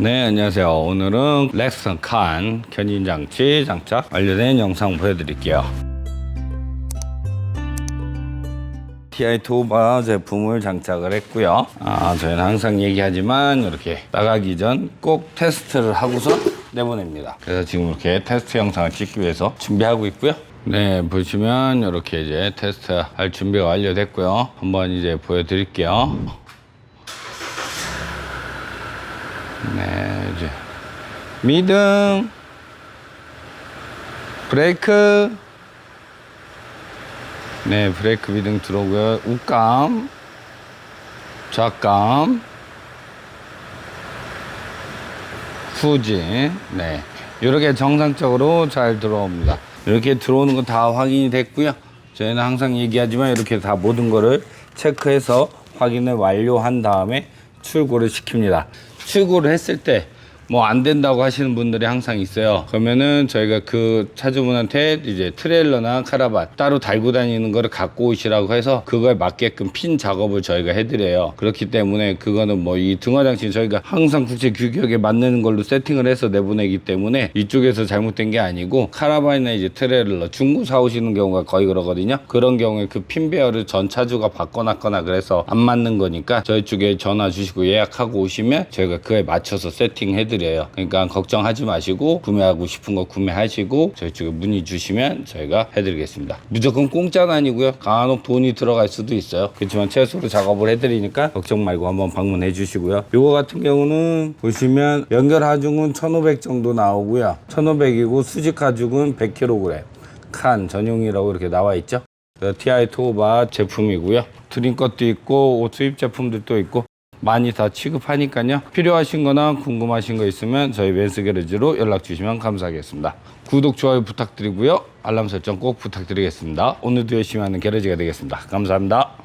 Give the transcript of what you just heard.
네, 안녕하세요. 오늘은 렉슨 칸 견인 장치 장착 완료된 영상 보여드릴게요. TI 토바 제품을 장착을 했고요. 아, 저희는 항상 얘기하지만 이렇게 나가기 전 꼭 테스트를 하고서 내보냅니다. 그래서 지금 이렇게 테스트 영상을 찍기 위해서 준비하고 있고요. 네, 보시면 이렇게 이제 테스트 할 준비가 완료됐고요. 한번 이제 보여드릴게요. 네, 이제 미등 브레이크 네, 브레이크 미등 들어오고요. 우감 좌감 후진 네, 이렇게 정상적으로 잘 들어옵니다. 이렇게 들어오는 거 다 확인이 됐고요. 저희는 항상 얘기하지만 이렇게 다 모든 거를 체크해서 확인을 완료한 다음에 출고를 시킵니다. 출고를 했을 때 뭐 안 된다고 하시는 분들이 항상 있어요. 그러면은 저희가 그 차주분한테 이제 트레일러나 카라반 따로 달고 다니는 거를 갖고 오시라고 해서 그거에 맞게끔 핀 작업을 저희가 해드려요. 그렇기 때문에 그거는 뭐 이 등화 장치는 저희가 항상 국제 규격에 맞는 걸로 세팅을 해서 내보내기 때문에 이쪽에서 잘못된 게 아니고 카라반이나 이제 트레일러 중고 사오시는 경우가 거의 그러거든요. 그런 경우에 그핀 베어를 전 차주가 바꿔놨거나 그래서 안 맞는 거니까 저희 쪽에 전화 주시고 예약하고 오시면 저희가 그에 맞춰서 세팅해드 려요. 그러니까 걱정하지 마시고 구매하고 싶은 거 구매하시고 저희 쪽에 문의 주시면 저희가 해드리겠습니다. 무조건 공짜는 아니고요. 간혹 돈이 들어갈 수도 있어요. 그렇지만 최소로 작업을 해드리니까 걱정 말고 한번 방문해 주시고요. 요거 같은 경우는 보시면 연결 하중은 1,500 정도 나오고요. 1,500이고 수직 하중은 100kg. 칸 전용이라고 이렇게 나와 있죠. TI 토바 제품이고요. 드림 것도 있고 옷 수입 제품들도 있고 많이 다 취급하니까요. 필요하신 거나 궁금하신 거 있으면 저희 웬스 게러지로 연락 주시면 감사하겠습니다. 구독, 좋아요 부탁드리고요. 알람 설정 꼭 부탁드리겠습니다. 오늘도 열심히 하는 게러지가 되겠습니다. 감사합니다.